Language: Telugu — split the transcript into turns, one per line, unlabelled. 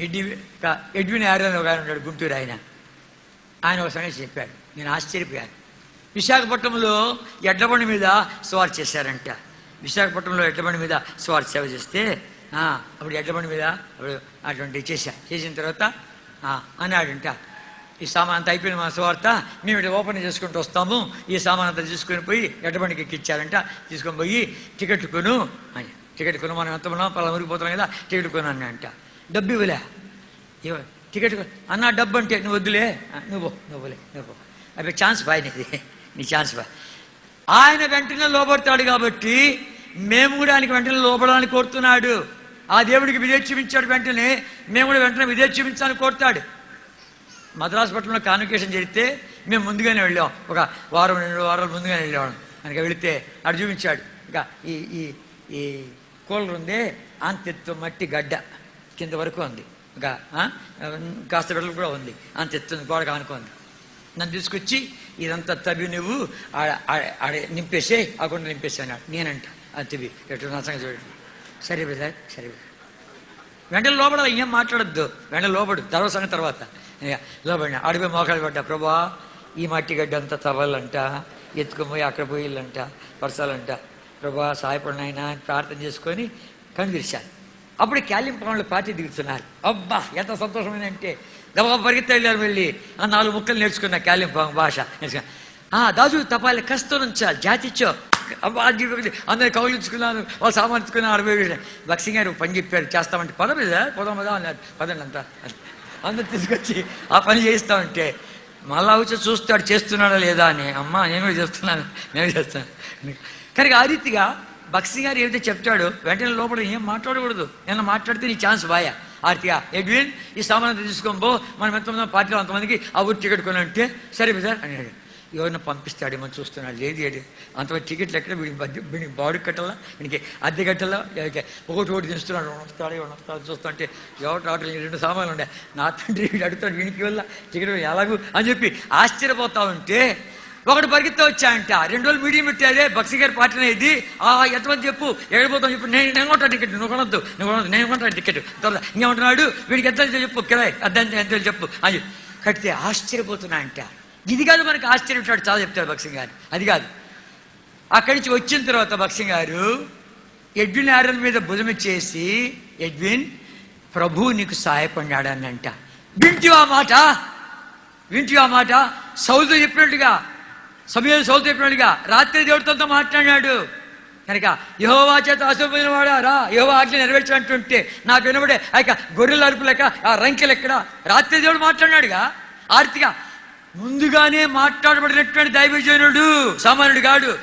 ఎడ్డి ఎడ్విన్ ఆర్యన్ ఒక ఆయన ఉన్నాడు గుంటూరు ఆయన. ఆయన ఒక సంగతి చెప్పాడు. నేను ఆశ్చర్యపోయాను. విశాఖపట్నంలో ఎడ్లబండి మీద స్వార్ చేశారంట. విశాఖపట్నంలో ఎడ్లబండి మీద సువార్ సేవ చేస్తే అప్పుడు ఎడ్లబండి మీద అప్పుడు అటువంటి చేశా. చేసిన తర్వాత అన్నాడంట ఈ సామాన్ అంతా అయిపోయిన మా సువార్త మేము ఇట్లా ఓపెన్ చేసుకుంటూ వస్తాము. ఈ సామాన్ అంతా తీసుకొని పోయి ఎడ్లబండికి ఎక్కిచ్చారంట. తీసుకొని పోయి టికెట్ కొను అని. టికెట్ కొను మనం ఎంత ఉన్నాం పలా మురిగిపోతున్నాం కదా టికెట్ కొను అన్నంట డబ్బు ఇవ్వలే. టికెట్ అన్న డబ్బు అంటే నువ్వు వద్దులే. నువ్వు నువ్వులే నువ్వు అవి ఛాన్స్ బాయ్ నీది. నీ ఛాన్స్ బాయ్. ఆయన వెంటనే లోపడతాడు కాబట్టి మేము కూడా ఆయనకి వెంటనే లోపడాలని కోరుతున్నాడు. ఆ దేవుడికి విధేయ చూపించాడు వెంటనే. మేము కూడా వెంటనే విధేయ చూపించాలని కోరుతాడు. మద్రాసు పట్టణంలో కాన్వికేషన్ జరిగితే మేము ముందుగానే వెళ్ళాం. ఒక వారం రెండు వారాలు ముందుగానే వెళ్ళాం కనుక వెళితే అటు చూపించాడు. ఇంకా ఈ ఈ ఈ కూలర్ ఉంది. అంతెత్తు మట్టి గడ్డ. కింద వరకు ఉంది. ఇంకా కాస్త బిడ్డలు కూడా ఉంది. అంత అంతెత్తు గోడ కానుకుంది నన్ను తీసుకొచ్చి ఇదంతా తవ్వి నువ్వు ఆడ ఆడ- నింపేసే ఆ గుండ నింపేసే అన్నాడు. నేనంట అంతవి తవ్వి ఎటు నా సంగతి చూడండి సరే బ్రదర్ సరే brother. వెంటనే లోపల ఏం మాట్లాడద్దు. వెంటనే లోపడు. తర్వాత తర్వాత. ఇక లోపడిన అడిపోయి మోకాలు పడ్డా ప్రభా ఈ మట్టి గడ్డ అంతా తవ్వాలంట. ఎత్తుకుపోయి అక్కడ పోయిల్లంట. పరచాలంట ప్రభా సాయపడినైనా ప్రార్థన చేసుకొని కనిపిరిశాను తెరిచాను అప్పుడు క్యాలింపంలో పార్టీ దిగుతున్నారు. అబ్బా ఎంత సంతోషమైన అంటే గబా పరిగెత్తి వెళ్ళారు వెళ్ళి ఆ నాలుగు ముక్కలు నేర్చుకున్న క్యాలింపు భాష. ఆ దాజు తపాలి కస్తో నుంచా జాతిచ్చో. అబ్బా అందరు కౌలించుకున్నాను వాళ్ళు సామర్చుకున్నాను అరవై బక్సింగ్ గారు పని చెప్పారు చేస్తామంటే పద మీద పదం పదా అన్నారు. పదండి అంతా. అందరు తీసుకొచ్చి ఆ పని చేయిస్తామంటే మళ్ళా వచ్చి చూస్తాడు చేస్తున్నాడా లేదా అని. అమ్మ నేను చేస్తున్నాను నేను చేస్తాను కనుక ఆ రీతిగా బక్సింగ్ గారు ఏదైతే చెప్తాడో వెంటనే లోపల ఏం మాట్లాడకూడదు. నేను మాట్లాడితే నీ ఛాన్స్ బాయా ఆర్తిగా ఎడ్విన్ ఈ సామాన్ తీసుకోబో మనం ఎంతమంది పార్టీలో అంతమందికి ఆ ఊరు టికెట్ కొనంటే సరే సార్ అన్నాడు. ఎవరిని పంపిస్తాడేమో చూస్తున్నాడు. లేదు ఏది అంతమంది టికెట్లు ఎక్కడ? వీడి వీడికి బాడీ కట్టాలా? వీడికి అద్దె కట్టాలా? లేకపోతే ఒకటి ఒకటి తీస్తున్నాడు వస్తాడు వస్తాడు చూస్తుంటే ఎవరు రావట్లేదు. రెండు సామాన్లు ఉండే. నా తండ్రి వీడు అడుగుతాడు వీనికి వెళ్ళా టికెట్ ఎలాగూ? అని చెప్పి ఆశ్చర్యపోతా ఉంటే ఒకడు పరిగెత్తా వచ్చాయంట రెండు రోజులు మీడియం పెట్టారే బక్సి గారి పార్టీ ఇది ఆ ఎంతమంది చెప్పు ఎక్కడిపోతాం చెప్పు. నేను నేను కొంటాను టికెట్ నువ్వు కొనొద్దు నువ్వు కొనొద్దు నేను కొంటాను టికెట్. తర్వాత ఇంకేమంటున్నాడు వీడికి ఎంత చెప్పు కిరాయి అద్దెంత ఎంత చెప్పు అని కడితే ఆశ్చర్యపోతున్నా అంట. ఇది కాదు మనకి ఆశ్చర్యం చాలా చెప్తారు బక్సింగ్ గారు. అది కాదు. అక్కడి నుంచి వచ్చిన తర్వాత బక్సింగ్ గారు ఎడ్విన్ ఆరన్ మీద భుజం చేసి ఎడ్విన్ ప్రభు నీకు సహాయపడినాడనంట వింటివా మాట? వింటివా మాట? సౌదు చెప్పినట్టుగా సమయం సౌలు రాత్రి దేవుడితో మాట్లాడినాడు. కనుక యహోవా చేత అశుభమైన వాడా రా యహోవా ఆజ్ఞ నెరవేర్చినట్టుంటే నాకు వినబడే ఆ యొక్క గొర్రెల అరుపు లెక్క ఆ రంకెలు ఎక్కడ రాత్రి దేవుడు మాట్లాడినాడుగా? ఆర్తిగా ముందుగానే మాట్లాడబడినటువంటి దైవజనుడు సామాన్యుడు గాడు